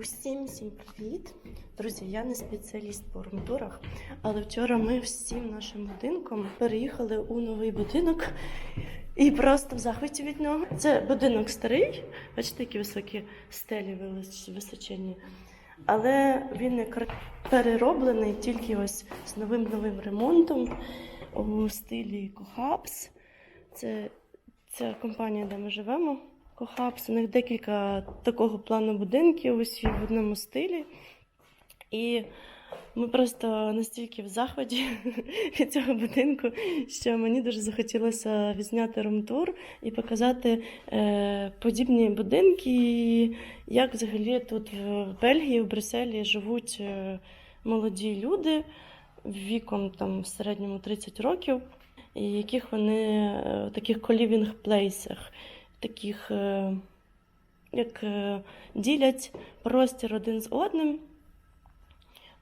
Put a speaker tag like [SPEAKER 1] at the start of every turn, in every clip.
[SPEAKER 1] Усім всім привіт! Друзі, я не спеціаліст по румтурах, але вчора ми всім нашим будинком переїхали у новий будинок і просто в захваті від нього. Це будинок старий, бачите, які високі стелі височенні. Але він як перероблений тільки ось з новим новим ремонтом у стилі Кохапс. Це ця компанія, де ми живемо. Кохапс. У них декілька такого плану будинків усі в одному стилі. І ми просто настільки в захваті від цього будинку, що мені дуже захотілося відзняти румтур і показати е, подібні будинки, як взагалі тут в Бельгії, в Брюсселі живуть е, молоді люди віком там в середньому 30 років, і яких вони е, в таких колівінг плейсах, таких е, як е, ділять простір один з одним.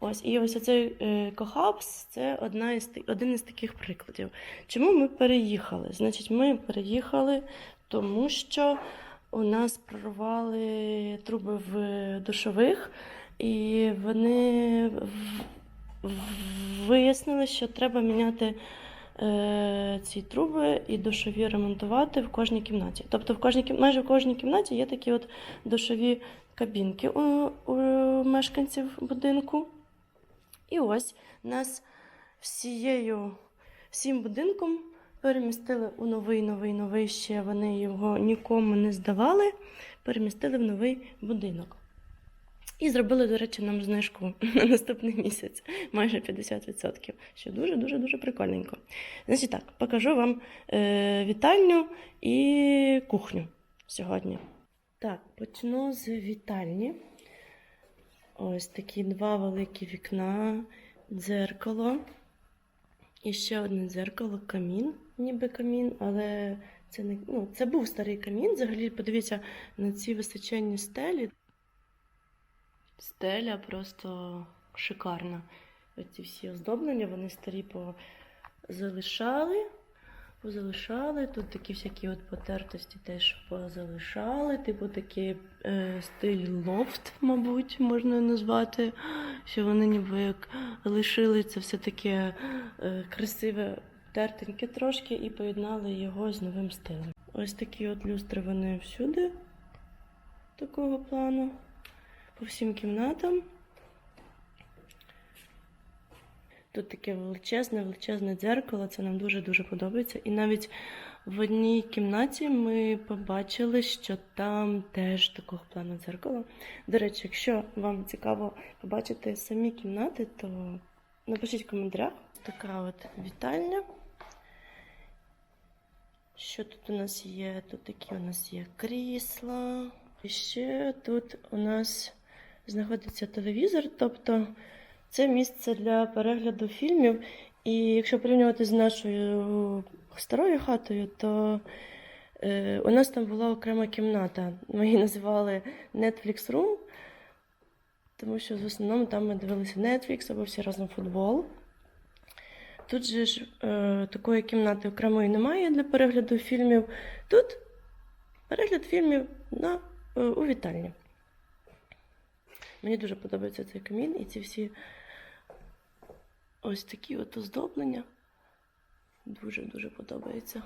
[SPEAKER 1] Ось, і ось цей е, Кохапс це одна із, один із таких прикладів. Чому ми переїхали? Значить, ми переїхали, тому що у нас прорвали труби в душових, і вони вияснили, що треба міняти ці труби і душові ремонтувати в кожній кімнаті. Тобто, в кожній майже в кожній кімнаті є такі от душові кабінки у, у мешканців будинку. І ось нас всією, всім будинком перемістили у новий, новий, новий ще вони його нікому не здавали, перемістили в новий будинок. І зробили, до речі, нам знижку на наступний місяць, майже 50%, що дуже-дуже дуже прикольненько. Значить так, покажу вам е, вітальню і кухню сьогодні. Так, почну з вітальні. Ось такі два великі вікна, дзеркало. І ще одне дзеркало, камін, ніби камін, але це не ну, це був старий камін. Взагалі, подивіться на ці височенні стелі. Стеля просто шикарна. Оці всі оздоблення, вони старі позалишали. Позалишали. Тут такі всякі от потертості теж позалишали. Типу такий е, стиль лофт, мабуть, можна назвати. Що вони ніби як лишили це все таке е, красиве, тертеньке трошки і поєднали його з новим стилем. Ось такі от люстри вони всюди такого плану. По всім кімнатам. Тут таке величезне, величезне дзеркало, це нам дуже-дуже подобається. І навіть в одній кімнаті ми побачили, що там теж такого плану дзеркало. До речі, якщо вам цікаво побачити самі кімнати, то напишіть в коментарях. Така от вітальня. Що тут у нас є? Тут такі у нас є крісла. І ще тут у нас знаходиться телевізор, тобто це місце для перегляду фільмів. І якщо порівнювати з нашою старою хатою, то е, у нас там була окрема кімната. Ми її називали Netflix Room, тому що в основному там ми дивилися Netflix або всі разом футбол. Тут же ж е, такої кімнати окремої немає для перегляду фільмів. Тут перегляд фільмів на, е, у вітальні. Мені дуже подобається цей камін і ці всі ось такі от оздоблення. Дуже-дуже подобається.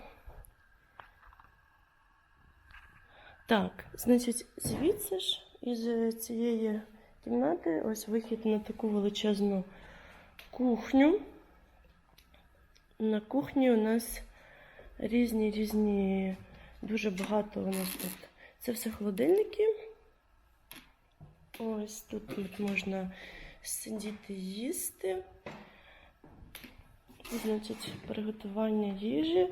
[SPEAKER 1] Так, значить, звідси ж із цієї кімнати ось вихід на таку величезну кухню. На кухні у нас різні різні, дуже багато у нас тут. Це все холодильники. Ось тут от можна сидіти їсти. Значить, приготування їжі.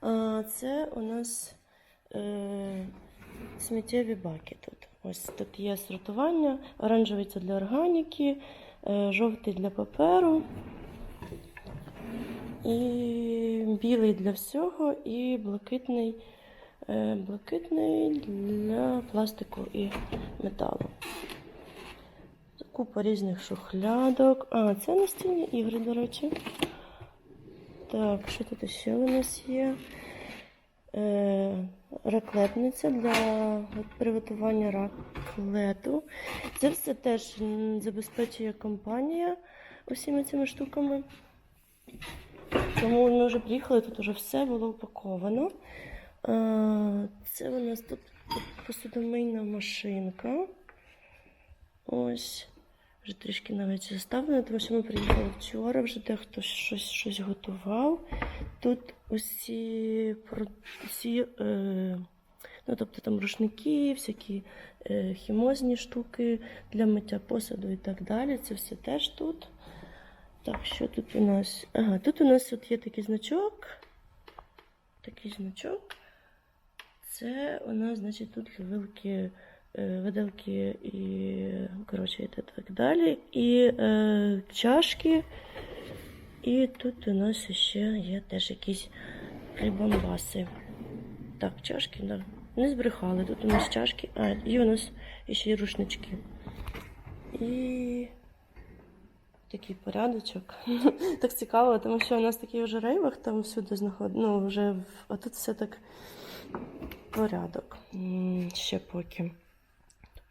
[SPEAKER 1] А це у нас е, сміттєві баки тут. Ось тут є сортування. Оранжевий це для органіки, е, жовтий для паперу. І білий для всього, і блакитний, е, блакитний для пластику і металу. Купа різних шухлядок. А, це настільні ігри, до речі. Так, що тут ще у нас є? Е, раклетниця для приготування туалету. Це все теж забезпечує компанія усіма цими штуками. Тому ми вже приїхали, тут вже все було упаковано. Е, Це у нас тут посудомийна машинка. Ось. Вже трішки навіть заставлено, тому що ми приїхали вчора, вже дехто щось, щось готував. Тут усі, усі е, ну, тобто там рушники, всякі е, хімозні штуки для миття посуду і так далі. Це все теж тут. Так, що тут у нас? Ага, тут у нас от є такий значок. Такий значок. Це у нас, значить, тут е, виделки і, коротше, і так далі. І е, чашки. І тут у нас ще є теж якісь прибамбаси. Так, чашки, да. Не збрехали. Тут у нас чашки, а, і у нас ще й рушнички. І такий порядочок. так цікаво, тому що у нас такий вже рейвах там всюди знаходить. Ну, вже а тут все так порядок. Ще поки.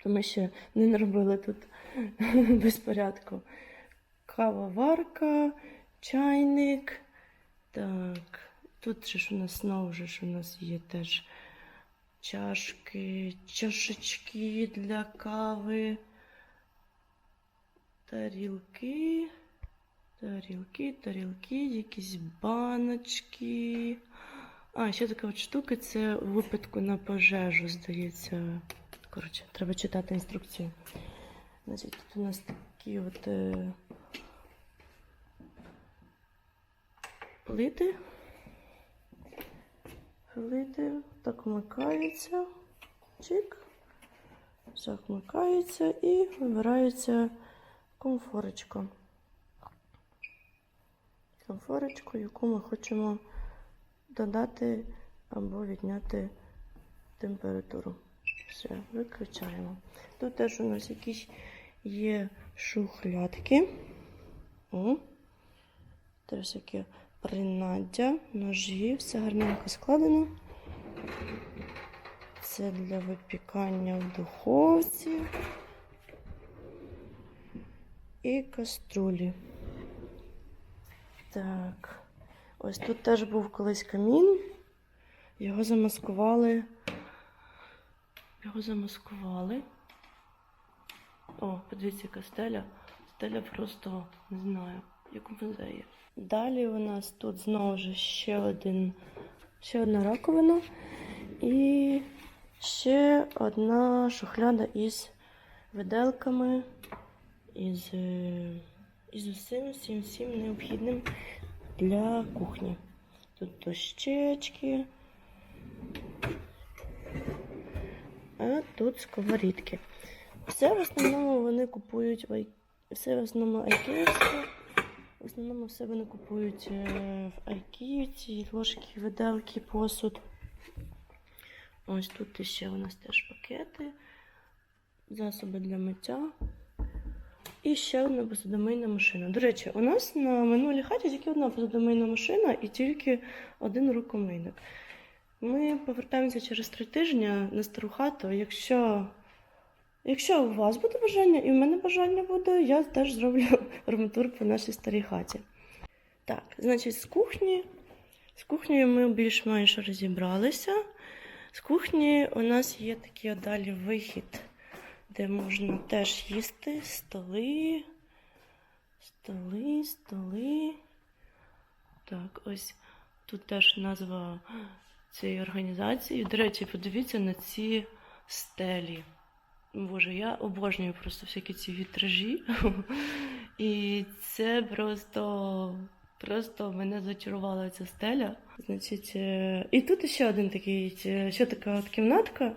[SPEAKER 1] Ми ще не наробили тут безпорядку. Кавоварка, чайник. Так, тут же ж у нас знову ж у нас є теж чашки, чашечки для кави, тарілки, тарілки, тарілки, якісь баночки. А, ще така от штука це в випадку на пожежу, здається. Коротше, треба читати інструкцію. Значить, тут у нас такі от е, плити. Плити так вмикаються. Чик. Все вмикається і вибирається комфорочка. Комфорочку, яку ми хочемо додати або відняти температуру. Все, виключаємо. Тут теж у нас якісь є шухлядки. О. Всякі принаддя, ножі, все гарненько складено. Це для випікання в духовці. І каструлі. Так. Ось тут теж був колись камін. Його замаскували. Його замаскували. О, подивіться, яка стеля. Стеля просто не знаю, як у музеї. Далі у нас тут знову ж ще один, ще одна раковина і ще одна шухляда із виделками, із, е, із усім, всім, всім необхідним для кухні. Тут дощечки. Тут сковорідки. Все в основному вони купують все в основному айкеївське. В основному все вони купують е, в Айкіївці, ложки, виделки, посуд. Ось тут ще у нас теж пакети, засоби для миття. І ще одна посудомийна машина. До речі, у нас на минулій хаті тільки одна посудомийна машина і тільки один рукомийник. Ми повертаємося через три тижні на стару хату. Якщо, якщо у вас буде бажання, і в мене бажання буде, я теж зроблю румтур по нашій старій хаті. Так, значить, з кухні. З кухнею ми більш-менш розібралися. З кухні у нас є такий далі вихід, де можна теж їсти столи, столи, столи. Так, ось тут теж назва цієї організації. До речі, подивіться на ці стелі. Боже, я обожнюю просто всякі ці вітражі. І це просто, просто мене зачарувала ця стеля. Значить, е, і тут ще один такий, е, ще така от кімнатка.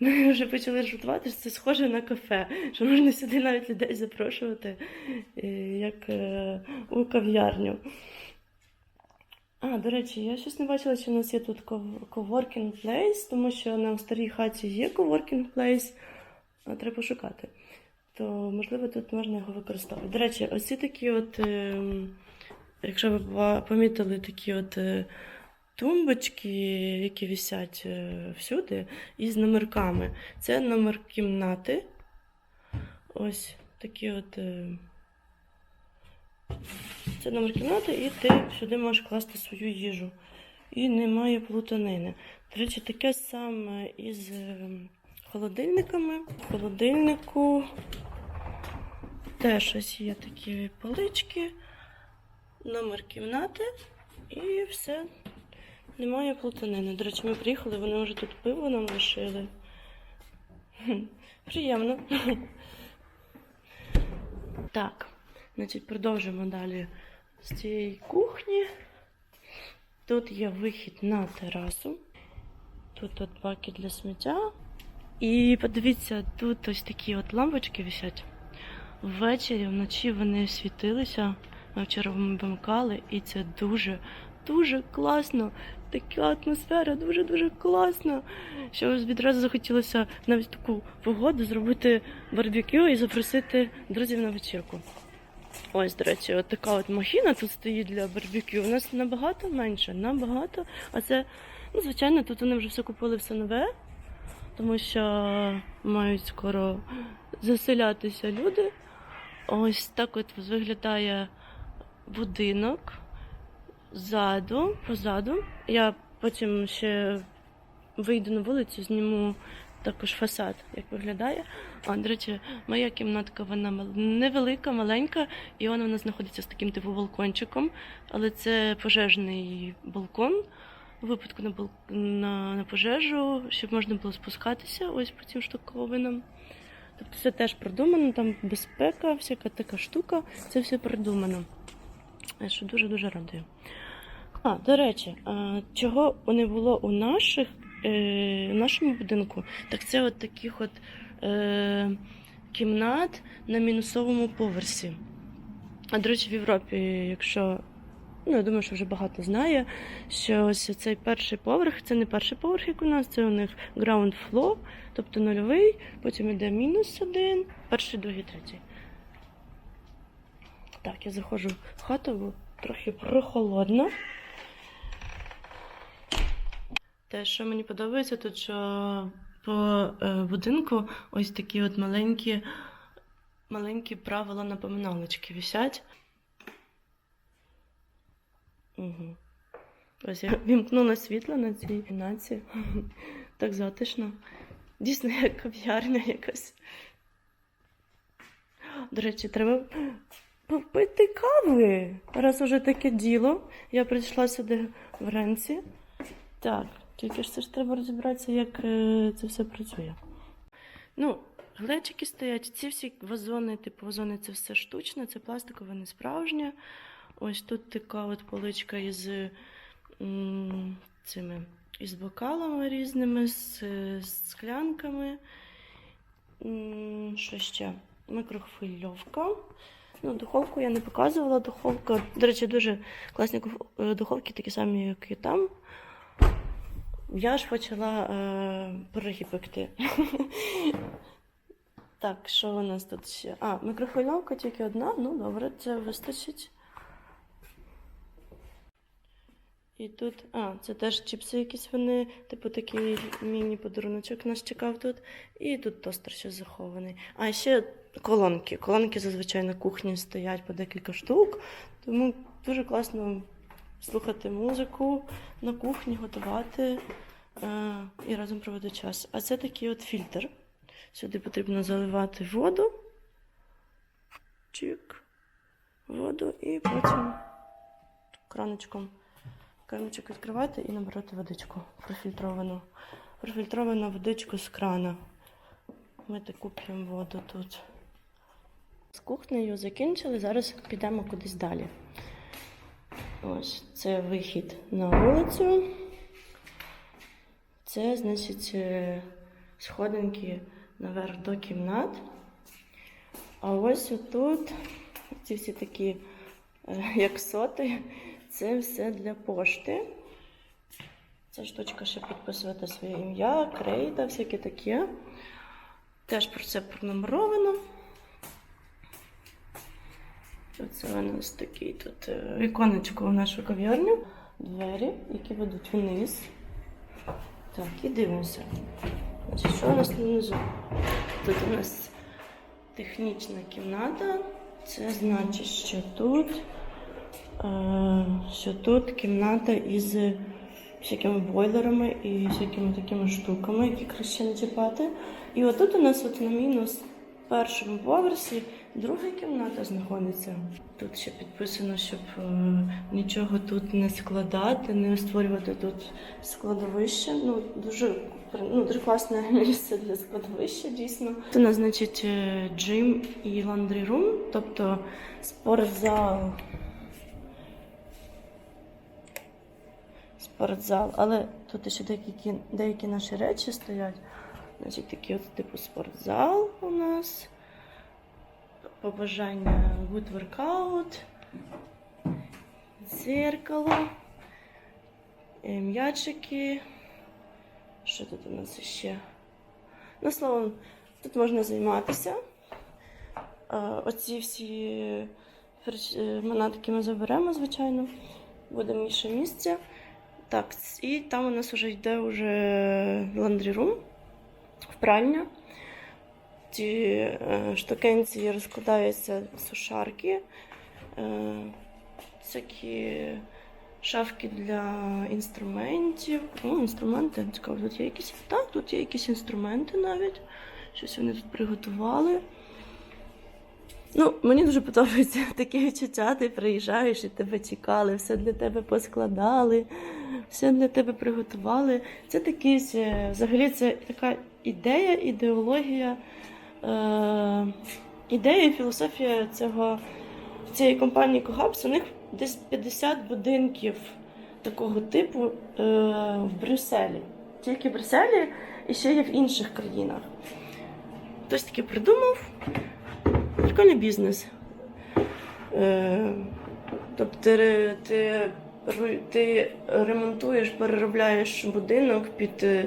[SPEAKER 1] Ми вже почали жартувати, що це схоже на кафе, що можна сюди навіть людей запрошувати, е, як у кав'ярню. А, до речі, я щось не бачила, чи у нас є тут ков- coworking place, тому що на старій хаті є coworking place, а треба пошукати. То, можливо, тут можна його використовувати. До речі, оці такі от, ем, якщо ви помітили такі от е, тумбочки, які висять е, всюди, із номерками. Це номер кімнати. Ось такі от. Це номер кімнати, і ти сюди можеш класти свою їжу. І немає плутанини. До речі, таке саме із е, холодильниками. В холодильнику теж ось є такі полички, номер кімнати і все. Немає плутанини. До речі, ми приїхали, вони вже тут пиво нам лишили. Приємно. Так, значить, продовжимо далі з цієї кухні. Тут є вихід на терасу. Тут от баки для сміття. І подивіться, тут ось такі от лампочки висять. Ввечері, вночі вони світилися. Ми вчора вимикали, і це дуже, дуже класно. Така атмосфера, дуже-дуже класно. Що відразу захотілося навіть таку погоду зробити барбекю і запросити друзів на вечірку. Ось, до речі, от така от махіна тут стоїть для барбекю. У нас набагато менше, набагато. А це, ну, звичайно, тут вони вже все купили все нове, тому що мають скоро заселятися люди. Ось так от виглядає будинок ззаду, позаду. Я потім ще вийду на вулицю, зніму також фасад, як виглядає. А, до речі, моя кімнатка вона невелика, маленька, і вона у нас знаходиться з таким типу балкончиком, але це пожежний балкон. У випадку на, бал... на, на пожежу, щоб можна було спускатися ось по цим штуковинам. Тобто все теж продумано, там безпека, всяка така штука, це все продумано. Що дуже-дуже радую. А, до речі, чого не було у наших, е, у нашому будинку, так це от таких от е, кімнат на мінусовому поверсі. А до речі, в Європі, якщо ну, я думаю, що вже багато знає, що ось цей перший поверх, це не перший поверх, як у нас, це у них ground floor, тобто нульовий, потім йде мінус один, перший, другий, третій. Так, я заходжу в хату, бо трохи прохолодно. Те, що мені подобається, тут що по е, будинку ось такі от маленькі, маленькі правила напоминалочки висять. Угу. Ось я вімкнула світло на цій кімнаті. Так затишно. Дійсно, як кав'ярня якась. До речі, треба попити кави. Раз уже таке діло. Я прийшла сюди вранці. Так, тільки ж це ж треба розібратися, як е, це все працює. Ну, глечики стоять, ці всі вазони, типу вазони це все штучне, це пластикове, не справжнє. Ось тут така от поличка із цими із бокалами різними, з, з склянками. Що ще? Микрохвильовка. Ну, духовку я не показувала. Духовка, до речі, дуже класні е, духовки, такі самі, як і там. Я ж почала е, пироги пекти. так, що у нас тут ще? А, микрохвильовка тільки одна. Ну, добре, це вистачить. І тут, а, це теж чіпси якісь вони, типу такий міні-подаруночок нас чекав тут. І тут тостер ще захований. А ще колонки. Колонки зазвичай на кухні стоять по декілька штук, тому дуже класно слухати музику на кухні, готувати е, і разом проводити час. А це такий от фільтр. Сюди потрібно заливати воду. Чик. Воду і потім краночком краночок відкривати і набирати водичку профільтровану. Профільтровану водичку з крана. Ми таку п'ємо воду тут. З кухнею закінчили, зараз підемо кудись далі. Ось це вихід на вулицю. Це, значить, е, сходинки наверх до кімнат. А ось отут ці всі такі, е, як соти, це все для пошти. Ця штучка ще підписувати своє ім'я, крейда, всяке таке. Теж про це пронумеровано. Оце у нас такий тут е, віконечко в нашу кав'ярню. двері, які ведуть вниз. Так, і дивимося. Значить, що у нас внизу? Тут у нас технічна кімната. Це значить, що тут, е, що тут кімната із всякими бойлерами і всякими такими штуками, які краще не чіпати. І отут у нас от на мінус першому поверсі друга кімната знаходиться. Тут ще підписано, щоб е, нічого тут не складати, не створювати тут складовище. Ну дуже ну, дуже класне місце для складовища, дійсно. Тут у нас, значить, е, джим і ландрі рум, тобто спортзал. Спортзал, але тут ще деякі, деякі наші речі стоять. Значить, такий от типу спортзал нас. Побажання good workout, дзеркало, е, м'ячики. Що тут у нас ще? Ну, словом, тут можна займатися. Оці всі е, манатки ми заберемо, звичайно. Буде більше місця. Так, і там у нас вже йде уже ландрі-рум, впральня. Ці е, штукенці розкладаються сушарки, е, всякі шафки для інструментів. Ну, інструменти, цікаво, тут є якісь. Так, тут є якісь інструменти навіть. Щось вони тут приготували. Ну, мені дуже подобається таке відчуття. Ти приїжджаєш і тебе чекали, все для тебе поскладали, все для тебе приготували. Це такий, е, взагалі, це така ідея, ідеологія, ідея філософія цього, цієї компанії Когапс. У них десь 50 будинків такого типу е, в Брюсселі. Тільки в Брюсселі і ще є в інших країнах. Хтось таки придумав. Прикольний бізнес. Е, тобто ти, ти, ти ремонтуєш, переробляєш будинок під е,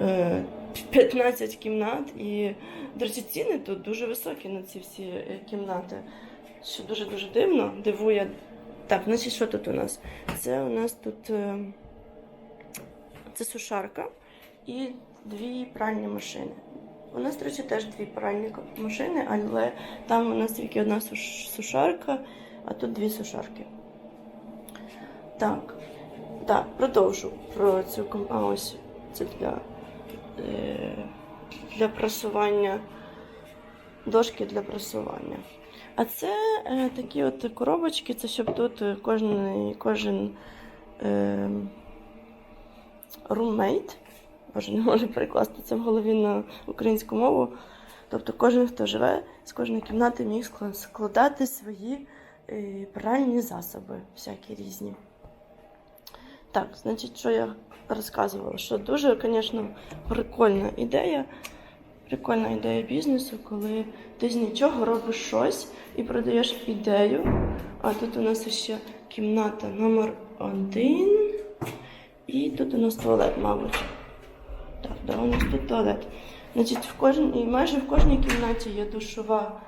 [SPEAKER 1] е, 15 кімнат. І, до речі, ціни тут дуже високі на ці всі е, кімнати. Що дуже-дуже дивно, дивує. Так, значить, що тут у нас? Це у нас тут е, це сушарка і дві пральні машини. У нас, до речі, теж дві пральні машини, але там у нас тільки одна сушарка, а тут дві сушарки. Так, так, продовжу про цю А ось це для, для прасування, дошки для прасування. А це е, такі от коробочки, це щоб тут е, кожен, кожен е, руммейт, боже, не можу перекласти це в голові на українську мову. Тобто кожен, хто живе з кожної кімнати, міг складати свої е, пральні засоби, всякі різні. Так, значить, що я розказувала, що дуже, звісно, прикольна ідея. Прикольна ідея бізнесу, коли ти з нічого робиш щось і продаєш ідею. А тут у нас ще кімната номер один. І тут у нас туалет, мабуть. Так, да, у нас тут туалет. Значить, в кожній, майже в кожній кімнаті є душова,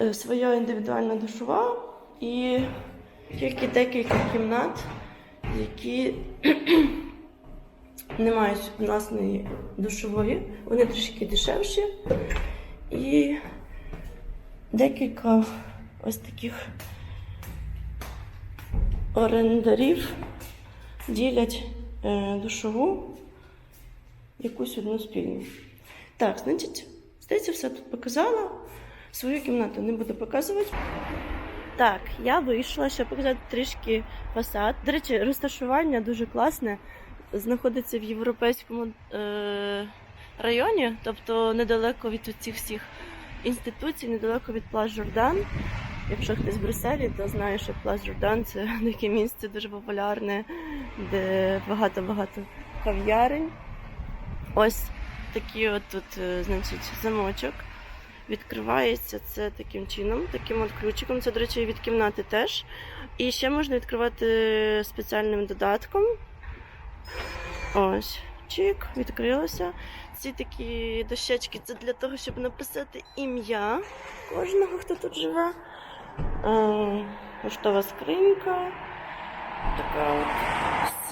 [SPEAKER 1] е, своя індивідуальна душова і тільки декілька кімнат, які не мають власної душової, вони трішки дешевші. І декілька ось таких орендарів ділять е, душову якусь одну спільну. Так, значить, здається, все тут показала. Свою кімнату не буду показувати. Так, я вийшла, щоб показати трішки фасад. До речі, розташування дуже класне. Знаходиться в європейському е- районі, тобто недалеко від цих всіх інституцій, недалеко від Плас Жордан. Якщо хтось в Брюсселі, то знає, що Плас Жордан це таке місце дуже популярне, де багато-багато кав'ярень. Ось такий от тут, е, значить, замочок. Відкривається це таким чином, таким от ключиком. Це, до речі, від кімнати теж. І ще можна відкривати спеціальним додатком. Ось, чик, відкрилося. Ці такі дощечки це для того, щоб написати ім'я кожного, хто тут живе. Е, Поштова скринька. така от.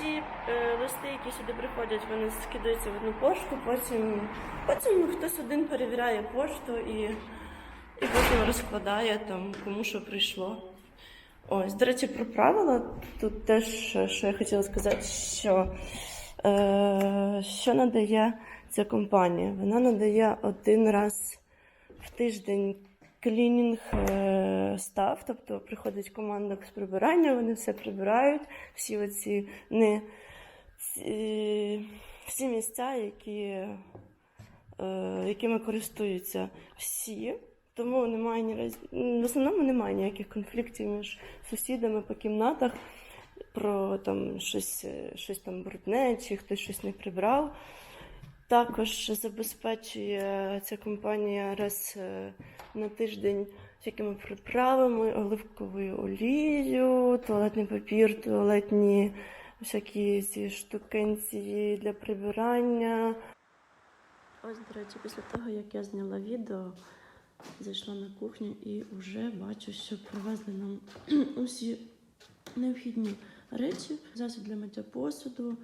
[SPEAKER 1] Всі е, листи, які сюди приходять, вони скидаються в одну пошту, потім, потім хтось один перевіряє пошту і, і потім розкладає там, кому що прийшло. Ось, до речі, про правила. Тут теж, що я хотіла сказати, що, е, що надає ця компанія. Вона надає один раз в тиждень клінінг е, став, тобто приходить команда з прибирання, вони все прибирають, всі оці не ці, всі місця, які, е, якими користуються всі. Тому немає ні раз... в основному немає ніяких конфліктів між сусідами по кімнатах про там щось, е, щось там брудне, чи хтось щось не прибрав. Також забезпечує ця компанія раз е, на тиждень всякими приправами, оливковою олією, туалетний папір, туалетні всякі ці штукенці для прибирання. Ось, до речі, після того, як я зняла відео, зайшла на кухню і вже бачу, що привезли нам усі необхідні речі, засіб для миття посуду,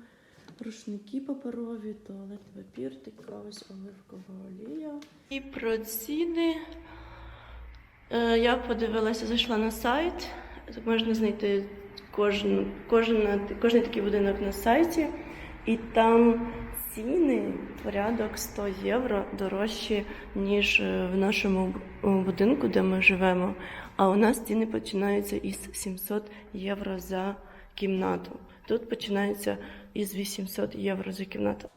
[SPEAKER 1] рушники паперові, туалетний папір, така ось оливкова олія. І про ціни. Е, Я подивилася, зайшла на сайт. Тут можна знайти кожен, кожен, кожен такий будинок на сайті, і там ціни порядок 100 євро дорожчі, ніж е, в нашому е, будинку, де ми живемо. А у нас ціни починаються із 700 євро за кімнату. Тут починається із 800 євро за кімнату.